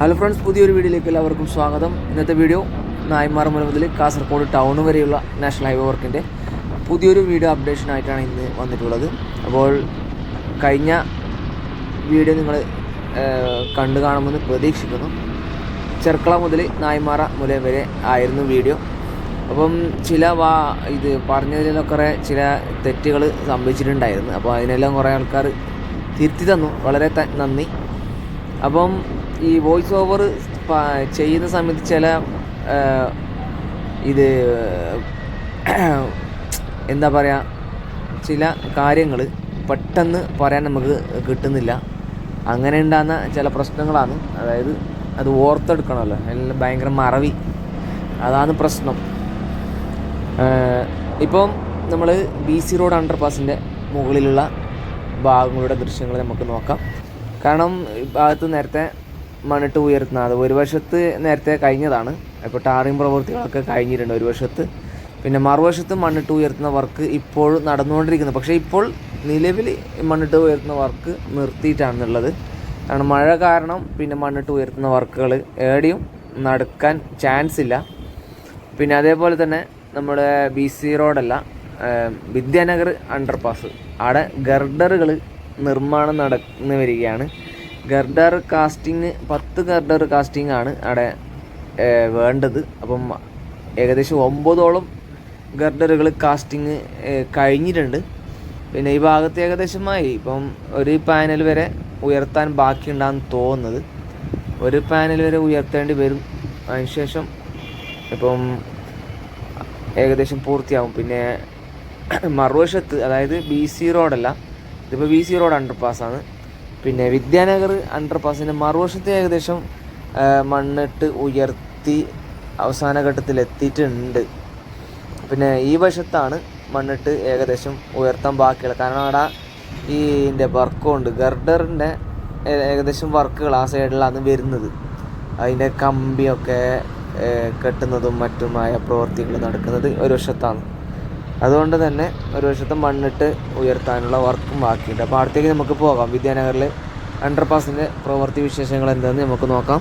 Hello friends പുതിയൊരു വീഡിയോയിലേക്ക് എല്ലാവർക്കും സ്വാഗതം. ഇന്നത്തെ വീഡിയോ നായ്മാറ മുതൽ കാസർഗോഡ് ടൗൺ വരെയുള്ള നാഷണൽ ഹൈവേ വർക്കിന്റെ പുതിയൊരു വീഡിയോ അപ്ഡേഷനായിട്ടാണ് ഇന്ന് വന്നിട്ടുള്ളത്. അപ്പോൾ കഴിഞ്ഞ വീഡിയോ നിങ്ങൾ കണ്ടു കാണുമെന്ന് പ്രതീക്ഷിക്കുന്നു. ചെർക്കള മുതൽ നായ്മാറ മുല വരെ ആയിരുന്നു വീഡിയോ. അപ്പം ചില വാ ഇത് പറഞ്ഞതിലൊക്കെ ചില തെറ്റുകൾ സംഭവിച്ചിട്ടുണ്ടായിരുന്നു. അപ്പോൾ അതിനെല്ലാം കുറേ ആൾക്കാർ തിരുത്തി തന്നു. വളരെ നന്ദി. അപ്പം ഈ വോയിസ് ഓവർ ചെയ്യുന്ന സമയത്ത് ചില ഇത് എന്താ പറയുക ചില കാര്യങ്ങൾ പെട്ടെന്ന് പറയാൻ നമുക്ക് കിട്ടുന്നില്ല. അങ്ങനെ ഉണ്ടാകുന്ന ചില പ്രശ്നങ്ങളാണ്. അതായത് അത് ഓർത്തെടുക്കണമല്ലോ. എല്ലാം ഭയങ്കര മറവി. അതാണ് പ്രശ്നം. ഇപ്പം നമ്മൾ ബി സി റോഡ് അണ്ടർ പാസിന്റെ മുകളിലുള്ള ഭാഗങ്ങളുടെ ദൃശ്യങ്ങൾ നമുക്ക് നോക്കാം. കാരണം ഭാഗത്ത് നേരത്തെ മണ്ണിട്ട് ഉയർത്തുന്നത്. അത് ഒരു വശത്ത് നേരത്തെ കഴിഞ്ഞതാണ്. ഇപ്പോൾ ടാറിങ് പ്രവൃത്തികളൊക്കെ കഴിഞ്ഞിട്ടുണ്ട് ഒരു വശത്ത് പിന്നെ മറുവശത്ത് മണ്ണിട്ട് ഉയർത്തുന്ന വർക്ക് ഇപ്പോഴും നടന്നുകൊണ്ടിരിക്കുന്നു. പക്ഷേ ഇപ്പോൾ നിലവിൽ മണ്ണിട്ട് ഉയർത്തുന്ന വർക്ക് നിർത്തിയിട്ടാണെന്നുള്ളത്. കാരണം മഴ കാരണം പിന്നെ മണ്ണിട്ട് ഉയർത്തുന്ന വർക്കുകൾ ഏടിയും നടക്കാൻ ചാൻസ് ഇല്ല. പിന്നെ അതേപോലെ തന്നെ നമ്മുടെ ബി സി റോഡല്ല വിദ്യാനഗർ അണ്ടർപാസ് അവിടെ ഗർഡറുകൾ നിർമ്മാണം നടന്നു വരികയാണ്. ഗർഡർ കാസ്റ്റിംഗ് പത്ത് ഗർഡർ കാസ്റ്റിംഗ് ആണ് അവിടെ വേണ്ടത്. അപ്പം ഏകദേശം ഒമ്പതോളം ഗർഡറുകൾ കാസ്റ്റിംഗ് കഴിഞ്ഞിട്ടുണ്ട്. പിന്നെ ഈ ഭാഗത്ത് ഏകദേശമായി ഇപ്പം ഒരു പാനൽ വരെ ഉയർത്താൻ ബാക്കിയുണ്ടാകുന്ന തോന്നുന്നത്. ഒരു പാനൽ വരെ ഉയർത്തേണ്ടി വരും. അതിനുശേഷം ഇപ്പം ഏകദേശം പൂർത്തിയാവും. പിന്നെ മറുവശത്ത് അതായത് ബി സി റോഡല്ല ഇതിപ്പോൾ ബി സി റോഡ് അണ്ടർ പാസ്സാണ് പിന്നെ വിദ്യാനഗർ അണ്ടർ പാസിന്റെ മറുവശത്ത് ഏകദേശം മണ്ണിട്ട് ഉയർത്തി അവസാന ഘട്ടത്തിൽ എത്തിയിട്ടുണ്ട്. പിന്നെ ഈ വശത്താണ് മണ്ണിട്ട് ഏകദേശം ഉയർത്താൻ ബാക്കിയുള്ളത്. കാരണം അവിടെ ഈ ഇതിന്റെ വർക്കുണ്ട്. ഗർഡറിന്റെ ഏകദേശം വർക്കുകൾ ആ സൈഡിലാണ് വരുന്നത്. അതിന്റെ കമ്പിയൊക്കെ കെട്ടുന്നതും മറ്റുമായ പ്രവൃത്തികൾ നടക്കുന്നത് ഒരു വശത്താണ്. അതുകൊണ്ട് തന്നെ ഒരു വശത്ത് മണ്ണിട്ട് ഉയർത്താനുള്ള വർക്കും ബാക്കിയുണ്ട്. അപ്പോൾ അടുത്തേക്ക് നമുക്ക് പോകാം. വിദ്യാനഗറിൽ അണ്ടർ പാസിന്റെ പ്രവൃത്തി വിശേഷങ്ങൾ എന്താണെന്ന് നമുക്ക് നോക്കാം.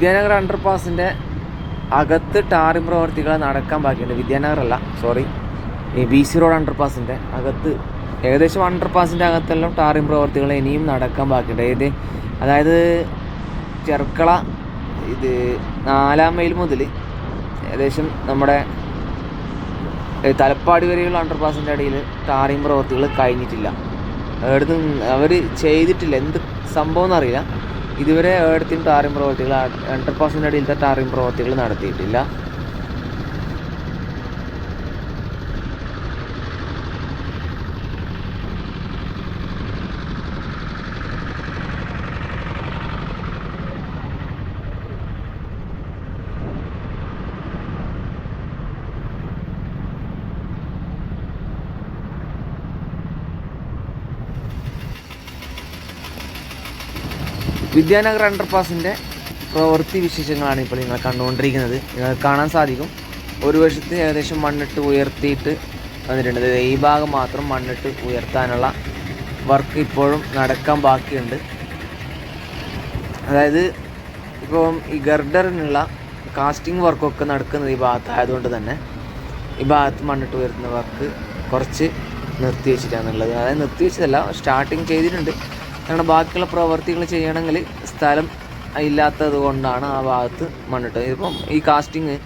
വിദ്യാനഗർ അണ്ടർ പാസിന്റെ അകത്ത് ടാറിംഗ് പ്രവർത്തികൾ നടക്കാൻ ബാക്കിയുണ്ട്. വിദ്യാനഗർ അല്ല സോറി ഈ ബി സി റോഡ് അണ്ടർ പാസിന്റെ അകത്ത് ഏകദേശം അണ്ടർ പാസിന്റെ അകത്തെല്ലാം ടാറിംഗ് പ്രവർത്തികൾ ഇനിയും നടക്കാൻ ബാക്കിയുണ്ട്. ഏത്? അതായത് ചെർക്കള ഇത് നാലാം മൈൽ മുതൽ ഏകദേശം നമ്മുടെ തലപ്പാടി വരെയുള്ള അണ്ടർ പാസിന്റെ ഇടയിൽ ടാറിംഗ് പ്രവർത്തികൾ കഴിഞ്ഞിട്ടില്ല. അവിടുന്ന് അവർ ചെയ്തിട്ടില്ല. എന്ത് സംഭവം എന്നറിയില്ല. ഇതുവരെ ഏടത്തും ടാറിംഗ് പ്രവർത്തികൾ അണ്ടർപാസിന്റെ അടിയിലത്തെ ടാറിംഗ് പ്രവർത്തികൾ നടത്തിയിട്ടില്ല. വിദ്യാനഗർ അണ്ടർപാസിന്റെ പ്രവൃത്തി വിശേഷങ്ങളാണ് ഇപ്പോൾ നിങ്ങൾ കണ്ടുകൊണ്ടിരിക്കുന്നത്. നിങ്ങൾക്ക് കാണാൻ സാധിക്കും. ഒരു വശത്ത് ഏകദേശം മണ്ണിട്ട് ഉയർത്തിയിട്ട് വന്നിട്ടുണ്ട്. ഈ ഭാഗം മാത്രം മണ്ണിട്ട് ഉയർത്താനുള്ള വർക്ക് ഇപ്പോഴും നടക്കാൻ ബാക്കിയുണ്ട്. അതായത് ഇപ്പം ഈ ഗർഡറിനുള്ള കാസ്റ്റിംഗ് വർക്കൊക്കെ നടക്കുന്നത് ഈ ഭാഗത്തായതുകൊണ്ട് തന്നെ ഈ ഭാഗത്ത് മണ്ണിട്ട് ഉയർത്തുന്ന വർക്ക് കുറച്ച് നിർത്തി വെച്ചിട്ടാണുള്ളത് അതായത് നിർത്തി വെച്ചതല്ല സ്റ്റാർട്ടിങ് ചെയ്തിട്ടുണ്ട്. കാരണം ബാക്കിയുള്ള പ്രവർത്തികൾ ചെയ്യണമെങ്കിൽ സ്ഥലം ഇല്ലാത്തത് കൊണ്ടാണ് ആ ഭാഗത്ത് മണ്ണിട്ട് ഇപ്പം ഈ കാസ്റ്റിങ്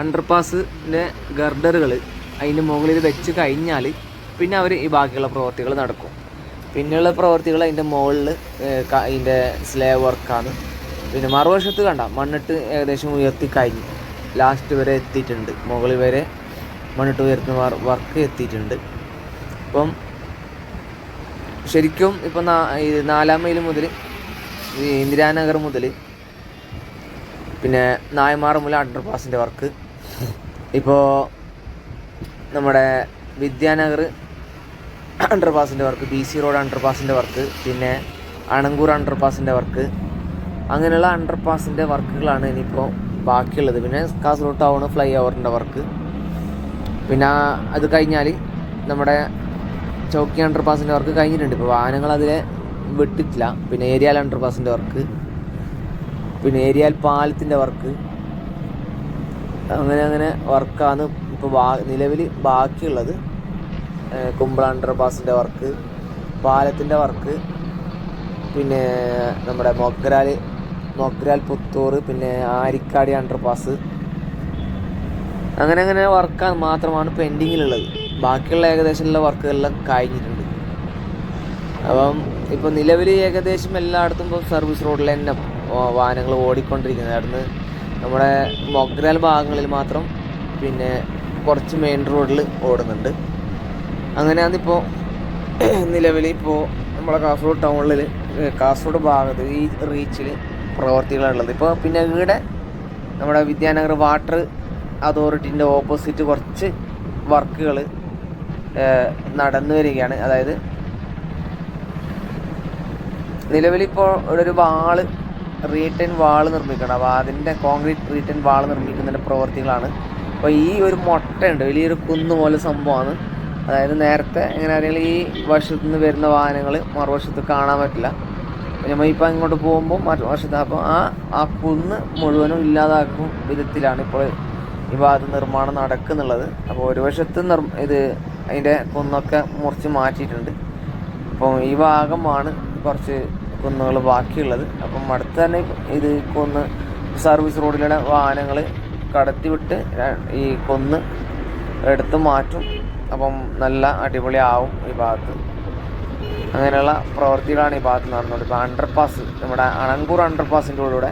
അണ്ടർപാസിന്റെ ഗർഡറുകൾ അതിന്റെ മുകളിൽ വെച്ച് കഴിഞ്ഞാൽ പിന്നെ അവർ ഈ ബാക്കിയുള്ള പ്രവർത്തികൾ നടക്കും. പിന്നെയുള്ള പ്രവർത്തികൾ അതിന്റെ മുകളിൽ അതിന്റെ സ്ലേ വർക്കാണ് പിന്നെ മറുവശത്ത് കണ്ട മണ്ണിട്ട് ഏകദേശം ഉയർത്തി കഴിഞ്ഞു. ലാസ്റ്റ് വരെ എത്തിയിട്ടുണ്ട്. മുകളിൽ വരെ മണ്ണിട്ട് ഉയർത്തുന്ന വർക്ക് എത്തിയിട്ടുണ്ട്. അപ്പം ശരിക്കും ഇപ്പോൾ നാലാം മൈൽ മുതൽ ഇന്ദിരാനഗർ മുതൽ പിന്നെ നായമാറുമുല അണ്ടർ പാസിന്റെ വർക്ക്. ഇപ്പോൾ നമ്മുടെ Vidyanagar under പാസിന്റെ work B C road under പാസിന്റെ work പിന്നെ അണങ്കൂർ അണ്ടർ പാസിന്റെ വർക്ക്. അങ്ങനെയുള്ള അണ്ടർ പാസിന്റെ വർക്കുകളാണ് ഇനിയിപ്പോൾ ബാക്കിയുള്ളത്. പിന്നെ കാസർഗോഡ് ടൗൺ ഫ്ലൈ ഓവറിന്റെ വർക്ക്. പിന്നെ അത് കഴിഞ്ഞാൽ നമ്മുടെ ചൗക്കി അണ്ടർ പാസിന്റെ വർക്ക് കഴിഞ്ഞിട്ടുണ്ട്. ഇപ്പോൾ വാഹനങ്ങൾ അതിലെ വിട്ടിട്ടില്ല. പിന്നെ ഏരിയൽ അണ്ടർ പാസിന്റെ വർക്ക് പിന്നെ ഏരിയൽ പാലത്തിന്റെ വർക്ക് അങ്ങനെ അങ്ങനെ വർക്കാണ് ഇപ്പോൾ ബാ നിലവിൽ ബാക്കിയുള്ളത്. കുമ്പള അണ്ടർ പാസിന്റെ വർക്ക് പാലത്തിന്റെ വർക്ക് പിന്നെ നമ്മുടെ മൊഗ്രാൽ മൊഗ്രാൽ പുത്തൂർ പിന്നെ ആരിക്കാടി അണ്ടർപാസ് അങ്ങനെ അങ്ങനെ വർക്കാണ് മാത്രമാണ് പെൻഡിങ്ങിലുള്ളത് ബാക്കിയുള്ള ഏകദേശമുള്ള വർക്കുകളെല്ലാം കഴിഞ്ഞിട്ടുണ്ട്. അപ്പം ഇപ്പോൾ നിലവിൽ ഏകദേശം എല്ലായിടത്തും ഇപ്പോൾ സർവീസ് റോഡിൽ തന്നെ വാഹനങ്ങൾ ഓടിക്കൊണ്ടിരിക്കുന്നത്. അവിടുന്ന് നമ്മുടെ മൊഗ്രാൽ ഭാഗങ്ങളിൽ മാത്രം പിന്നെ കുറച്ച് മെയിൻ റോഡിൽ ഓടുന്നുണ്ട്. അങ്ങനെയാണിപ്പോൾ നിലവിൽ ഇപ്പോൾ നമ്മളെ കാസർഗോഡ് ടൗണിൽ കാസർഗോഡ് ഭാഗത്ത് ഈ റീച്ചിൽ പ്രവർത്തികളുള്ളത് ഇപ്പോൾ പിന്നെ ഇവിടെ നമ്മുടെ വിദ്യാനഗർ വാട്ടർ അതോറിറ്റിന്റെ ഓപ്പോസിറ്റ് കുറച്ച് വർക്കുകൾ നടന്നു വരികയാണ്. അതായത് നിലവിലിപ്പോൾ ഒരു വാൾ റീറ്റൻ വാൾ നിർമ്മിക്കണം. അപ്പോൾ അതിന്റെ കോൺക്രീറ്റ് റീറ്റൻ വാൾ നിർമ്മിക്കുന്നതിന്റെ പ്രവർത്തികളാണ് അപ്പോൾ ഈ ഒരു മുട്ടയുണ്ട്. വലിയൊരു കുന്ന് പോലെ സംഭവമാണ്. അതായത് നേരത്തെ എങ്ങനെ ആണെങ്കിൽ ഈ വശത്തു നിന്ന് വരുന്ന വാഹനങ്ങൾ മറുവശത്ത് കാണാൻ പറ്റില്ല. നമ്മൾ ഇപ്പം ഇങ്ങോട്ട് പോകുമ്പോൾ മറ്റു വശത്ത് അപ്പോൾ ആ ആ കുന്ന് മുഴുവനും ഇല്ലാതാക്കും വിധത്തിലാണ് ഇപ്പോൾ ഈ ഭാഗത്ത് നിർമ്മാണം നടക്കുന്നുള്ളത്. അപ്പോൾ ഒരു വശത്ത് നിർ ഇത് അതിന്റെ കുന്നൊക്കെ മുറിച്ച് മാറ്റിയിട്ടുണ്ട്. അപ്പം ഈ ഭാഗമാണ് കുറച്ച് കുന്നുകൾ ബാക്കിയുള്ളത്. അപ്പം അടുത്ത് തന്നെ ഇത് കുന്ന് സർവീസ് റോഡിലൂടെ വാഹനങ്ങൾ കടത്തിവിട്ട് ഈ കൊന്ന് എടുത്ത് മാറ്റും. അപ്പം നല്ല അടിപൊളിയാവും ഈ ഭാഗത്ത്. അങ്ങനെയുള്ള പ്രവൃത്തികളാണ് ഈ ഭാഗത്ത് നടന്നത്. ഇപ്പോൾ അണ്ടർ പാസ് നമ്മുടെ അണങ്കൂർ അണ്ടർ പാസിന്റെ കൂടെ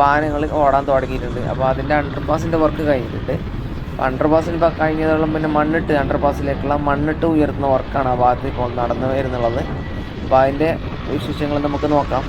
വാഹനങ്ങൾ ഓടാൻ തുടങ്ങിയിട്ടുണ്ട്. അപ്പോൾ അതിന്റെ അണ്ടർ പാസിന്റെ വർക്ക് കഴിഞ്ഞിട്ടുണ്ട്. അണ്ടർ ഇപ്പോൾ കഴിഞ്ഞതോളം പിന്നെ മണ്ണിട്ട് അണ്ടർപാസിലേക്കുള്ള മണ്ണിട്ട് ഉയർത്തുന്ന വർക്കാണ് ആ ഭാഗത്ത് ഇപ്പോൾ നടന്നു വരുന്നുള്ളത്. അപ്പോൾ അതിന്റെ വിശേഷങ്ങൾ നമുക്ക് നോക്കാം.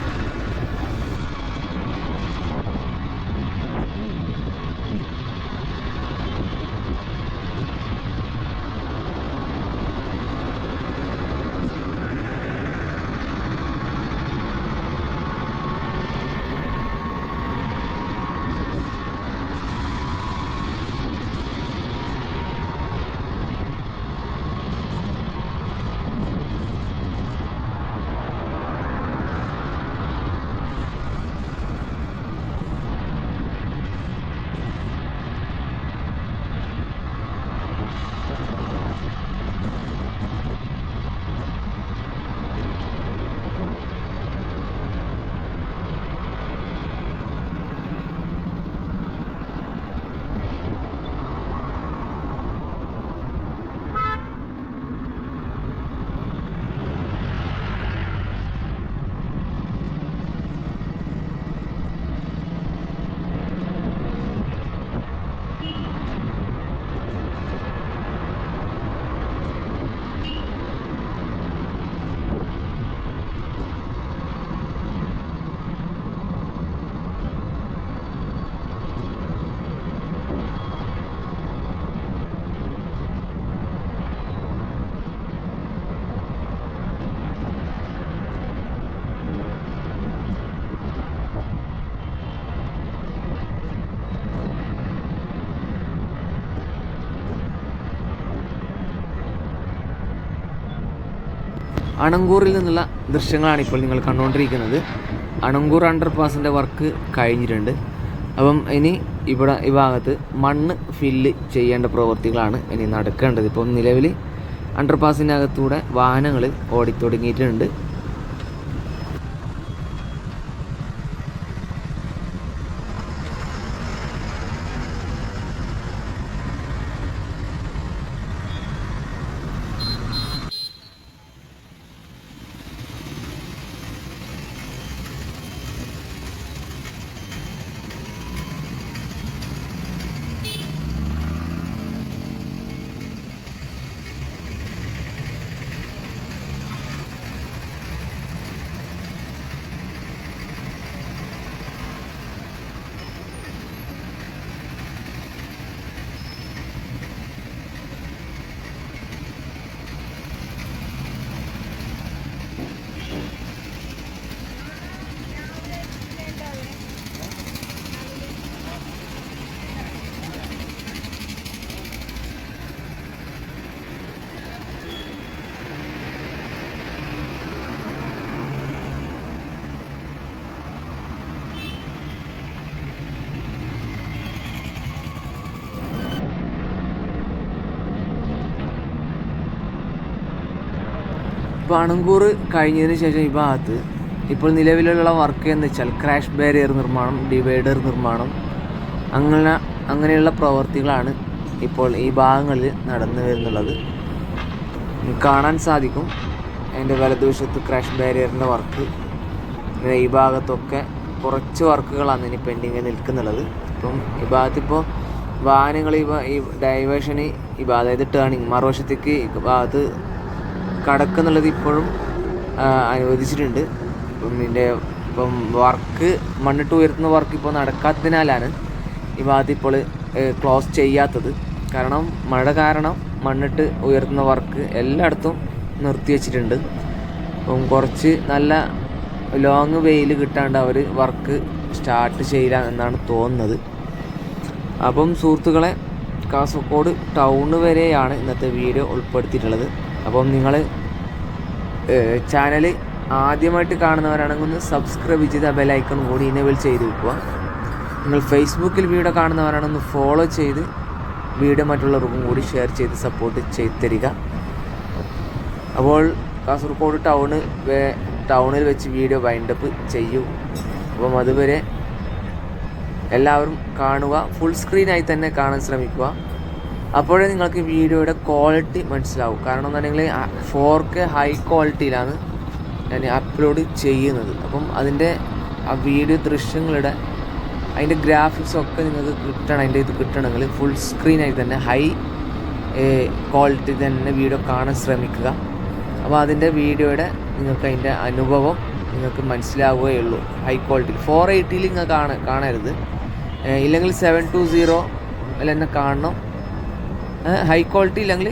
അണങ്കൂറിൽ നിന്നുള്ള ദൃശ്യങ്ങളാണ് ഇപ്പോൾ നിങ്ങൾ കണ്ടുകൊണ്ടിരിക്കുന്നത്. അണങ്കൂർ അണ്ടർ പാസിന്റെ വർക്ക് കഴിഞ്ഞിട്ടുണ്ട്. അപ്പം ഇനി ഇവിടെ ഈ ഭാഗത്ത് മണ്ണ് ഫില്ല് ചെയ്യേണ്ട പ്രവൃത്തികളാണ് ഇനി നടക്കേണ്ടത്. ഇപ്പം നിലവിൽ അണ്ടർ അകത്തൂടെ വാഹനങ്ങൾ ഓടിത്തുടങ്ങിയിട്ടുണ്ട്. പണങ്കൂർ കഴിഞ്ഞതിന് ശേഷം ഈ ഭാഗത്ത് ഇപ്പോൾ നിലവിലുള്ള വർക്ക് എന്ന് വെച്ചാൽ ക്രാഷ് ബാരിയർ നിർമ്മാണം ഡിവൈഡർ നിർമ്മാണം അങ്ങനെ അങ്ങനെയുള്ള പ്രവർത്തികളാണ് ഇപ്പോൾ ഈ ഭാഗങ്ങളിൽ നടന്നു വരുന്നുള്ളത്. കാണാൻ സാധിക്കും അതിന്റെ വലതുവശത്ത് ക്രാഷ് ബാരിയറിന്റെ വർക്ക് ഈ ഭാഗത്തൊക്കെ കുറച്ച് വർക്കുകളാണ് ഇനി പെൻഡിങ് നിൽക്കുന്നുള്ളത്. ഇപ്പം ഈ ഭാഗത്തിപ്പോൾ വാഹനങ്ങൾ ഈ ഡൈവേഷന് ഈ ഭാഗം അതായത് ടേണിങ് മറുവശത്തേക്ക് ഈ ഭാഗത്ത് കടക്കുന്നുള്ളത് ഇപ്പോഴും അനുവദിച്ചിട്ടുണ്ട്. ഇതിന്റെ ഇപ്പം വർക്ക് മണ്ണിട്ട് ഉയർത്തുന്ന വർക്ക് ഇപ്പോൾ നടക്കാത്തതിനാലാണ് ഈ ഭാഗത്ത് ഇപ്പോൾ ക്ലോസ് ചെയ്യാത്തത്. കാരണം മഴ കാരണം മണ്ണിട്ട് ഉയർത്തുന്ന വർക്ക് എല്ലായിടത്തും നിർത്തി വച്ചിട്ടുണ്ട്. അപ്പം കുറച്ച് നല്ല ലോങ് വെയിൽ കിട്ടാണ്ട് അവർ വർക്ക് സ്റ്റാർട്ട് ചെയ്യില്ല എന്നാണ് തോന്നുന്നത്. അപ്പം സുഹൃത്തുക്കളെ കാസർഗോഡ് ടൗണ് വരെയാണ് ഇന്നത്തെ വീഡിയോ ഉൾപ്പെടുത്തിയിട്ടുള്ളത്. അപ്പം നിങ്ങൾ ചാനൽ ആദ്യമായിട്ട് കാണുന്നവരാണെങ്കിൽ ഒന്ന് സബ്സ്ക്രൈബ് ചെയ്ത് ആ ബെലൈക്കൺ കൂടി ഇനേബിൾ ചെയ്ത് വെക്കുക. നിങ്ങൾ ഫേസ്ബുക്കിൽ വീഡിയോ കാണുന്നവരാണെങ്കിൽ ഒന്ന് ഫോളോ ചെയ്ത് വീഡിയോ മറ്റുള്ളവർക്കും കൂടി ഷെയർ ചെയ്ത് സപ്പോർട്ട് ചെയ്ത് തരിക. അപ്പോൾ കാസർഗോഡ് ടൗണ് ടൗണിൽ വെച്ച് വീഡിയോ വൈൻഡപ്പ് ചെയ്യൂ. അപ്പം അതുവരെ എല്ലാവരും കാണുക. ഫുൾ സ്ക്രീനായി തന്നെ കാണാൻ ശ്രമിക്കുക. അപ്പോഴേ നിങ്ങൾക്ക് വീഡിയോയുടെ ക്വാളിറ്റി മനസ്സിലാവും. കാരണം എന്നുണ്ടെങ്കിൽ ഫോർ കെ ഹൈ ക്വാളിറ്റിയിലാണ് ഞാൻ അപ്ലോഡ് ചെയ്യുന്നത്. അപ്പം അതിന്റെ ആ വീഡിയോ ദൃശ്യങ്ങളുടെ അതിന്റെ ഗ്രാഫിക്സൊക്കെ നിങ്ങൾക്ക് കിട്ടണം അതിന്റെ ഇത് കിട്ടണമെങ്കിൽ ഫുൾ സ്ക്രീനായി തന്നെ ഹൈ ക്വാളിറ്റി തന്നെ വീഡിയോ കാണാൻ ശ്രമിക്കുക. അപ്പോൾ അതിന്റെ വീഡിയോയുടെ നിങ്ങൾക്ക് അതിന്റെ അനുഭവം നിങ്ങൾക്ക് മനസ്സിലാവുകയുള്ളൂ ഹൈ ക്വാളിറ്റി ഫോർ എയ്റ്റിയിൽ നിങ്ങൾ കാണ കാണരുത്. ഇല്ലെങ്കിൽ സെവൻ ടു സീറോ തന്നെ കാണണം. ഹൈ ക്വാളിറ്റി ഇല്ലെങ്കിൽ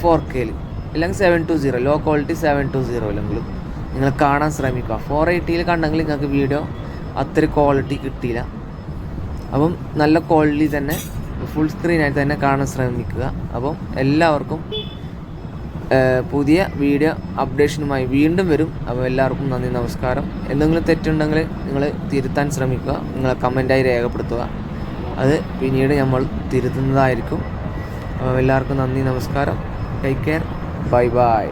ഫോർ കെയിൽ ഇല്ലെങ്കിൽ seven two zero low quality seven two zero ഇല്ലെങ്കിൽ നിങ്ങൾ കാണാൻ ശ്രമിക്കുക. ഫോർ എയ്റ്റിയിൽ കണ്ടെങ്കിൽ നിങ്ങൾക്ക് വീഡിയോ അത്ര ക്വാളിറ്റി കിട്ടിയില്ല. അപ്പം നല്ല ക്വാളിറ്റി തന്നെ ഫുൾ സ്ക്രീനായിട്ട് തന്നെ കാണാൻ ശ്രമിക്കുക. അപ്പം എല്ലാവർക്കും പുതിയ വീഡിയോ അപ്ഡേഷനുമായി വീണ്ടും വരും. അപ്പോൾ എല്ലാവർക്കും നന്ദി നമസ്കാരം. എന്തെങ്കിലും തെറ്റുണ്ടെങ്കിൽ നിങ്ങൾ തിരുത്താൻ ശ്രമിക്കുക. നിങ്ങളെ കമന്റായി രേഖപ്പെടുത്തുക. അത് പിന്നീട് നമ്മൾ തിരുത്തുന്നതായിരിക്കും. എല്ലാവർക്കും നന്ദി നമസ്കാരം. Take care bye bye